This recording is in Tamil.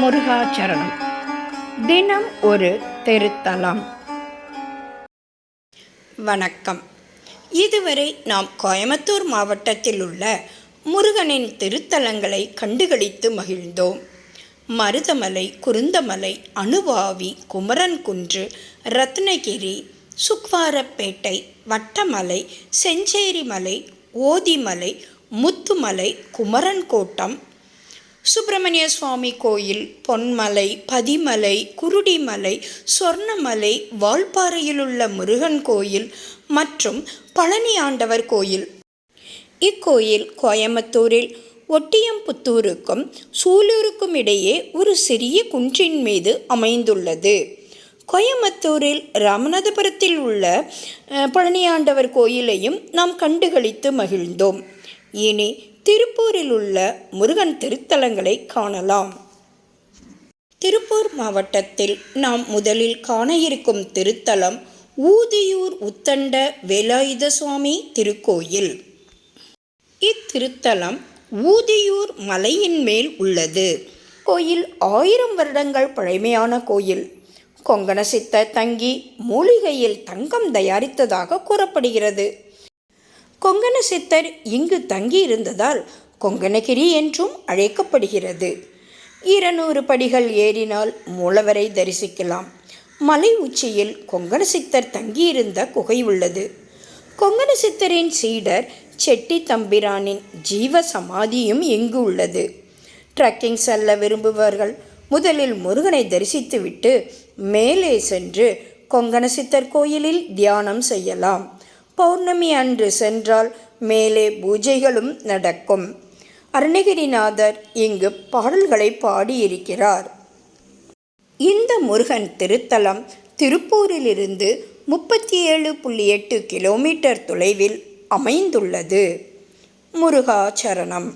முருகாச்சரணம். தினம் ஒரு திருத்தலம். வணக்கம். இதுவரை நாம் கோயம்புத்தூர் மாவட்டத்தில் உள்ள முருகனின் திருத்தலங்களை கண்டுகளித்து மகிழ்ந்தோம். மருதமலை குருந்தமலை அணுவாவி குமரன்குன்று ரத்னகிரி சுக்வாரப்பேட்டை வட்டமலை செஞ்சேரிமலை ஓதிமலை முத்துமலை குமரன்கோட்டம் சுப்பிரமணிய சுவாமி கோயில் பொன்மலை பதிமலை குருடிமலை சொர்ணமலை வால்பாறையிலுள்ள முருகன் கோயில் மற்றும் பழனி ஆண்டவர் கோயில். இக்கோயில் கோயம்புத்தூரில் ஒட்டியம்புத்தூருக்கும் சூலூருக்கும் இடையே ஒரு சிறிய குன்றின் மீது அமைந்துள்ளது. கோயம்புத்தூரில் ராமநாதபுரத்தில் உள்ள பழனியாண்டவர் கோயிலையும் நாம் கண்டுகளித்து மகிழ்ந்தோம். இனி திருப்பூரில் உள்ள முருகன் திருத்தலங்களை காணலாம். திருப்பூர் மாவட்டத்தில் நாம் முதலில் காண இருக்கும் திருத்தலம் ஊதியூர் உத்தண்ட வேலாயுத சுவாமி திருக்கோயில். இத்திருத்தலம் ஊதியூர் மலையின் மேல் உள்ளது. கோயில் ஆயிரம் வருடங்கள் பழமையான கோயில். கொங்கண சித்த தங்கி மூலிகையில் தங்கம் தயாரித்ததாக கூறப்படுகிறது. கொங்கண சித்தர் இங்கு தங்கியிருந்ததால் கொங்கணகிரி என்றும் அழைக்கப்படுகிறது. இருநூறு படிகள் ஏறினால் மூலவரை தரிசிக்கலாம். மலை உச்சியில் கொங்கண சித்தர் தங்கியிருந்த குகை உள்ளது. கொங்கண சித்தரின் சீடர் செட்டி தம்பிரானின் ஜீவ சமாதியும் இங்கு உள்ளது. ட்ரக்கிங் செல்ல விரும்புபவர்கள் முதலில் முருகனை தரிசித்துவிட்டு மேலே சென்று கொங்கண சித்தர் கோயிலில் தியானம் செய்யலாம். பௌர்ணமி அன்று சென்றால் மேலே பூஜைகளும் நடக்கும். அருணகிரிநாதர் இங்கு பாடல்களை பாடியிருக்கிறார். இந்த முருகன் திருத்தலம் திருப்பூரிலிருந்து முப்பத்தி ஏழு புள்ளி எட்டு கிலோமீட்டர் தொலைவில் அமைந்துள்ளது. முருகாச்சரணம்.